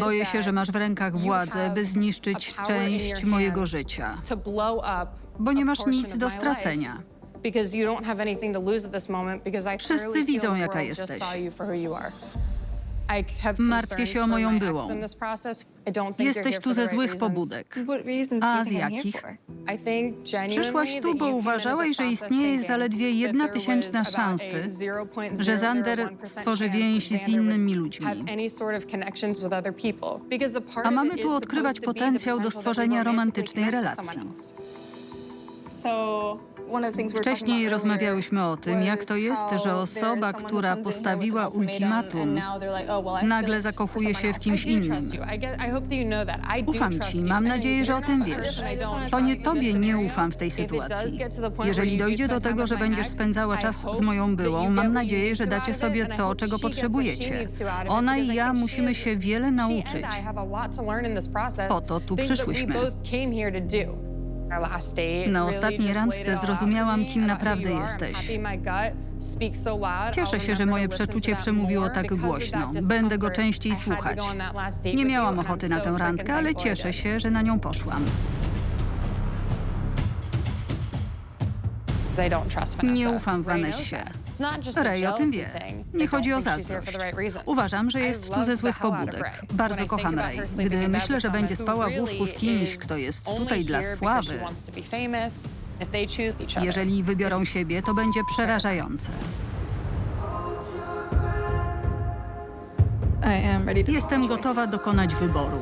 Boję się, że masz w rękach władzę, by zniszczyć część mojego życia, bo nie masz nic do stracenia. Wszyscy widzą, jaka jesteś. Martwię się o moją byłą. Jesteś tu ze złych pobudek. A z jakich? Przyszłaś tu, bo uważałaś, że istnieje zaledwie jedna tysięczna szansy, 0.001% że Zander stworzy więź z innymi ludźmi. a mamy tu odkrywać potencjał do stworzenia romantycznej relacji. Wcześniej rozmawiałyśmy o tym, jak to jest, że osoba, która postawiła ultimatum, oh, nagle zakochuje się w kimś innym. Ufam ci, mam nadzieję, że o tym wiesz. To nie tobie nie ufam w tej sytuacji. Jeżeli dojdzie do tego, że będziesz spędzała czas z moją byłą, mam nadzieję, że dacie sobie to, czego potrzebujecie. Ona i ja musimy się wiele nauczyć. Po to tu przyszłyśmy. Na ostatniej randce zrozumiałam, kim naprawdę jesteś. Cieszę się, że moje przeczucie przemówiło tak głośno. Będę go częściej słuchać. Nie miałam ochoty na tę randkę, ale cieszę się, że na nią poszłam. Nie ufam Vanessie. Ray o tym wie. Nie chodzi o zazdrość. Uważam, że jest tu ze złych pobudek. Bardzo kocham Ray. Gdy myślę, że będzie spała w łóżku z kimś, kto jest tutaj dla sławy, jeżeli wybiorą siebie, to będzie przerażające. Jestem gotowa dokonać wyboru.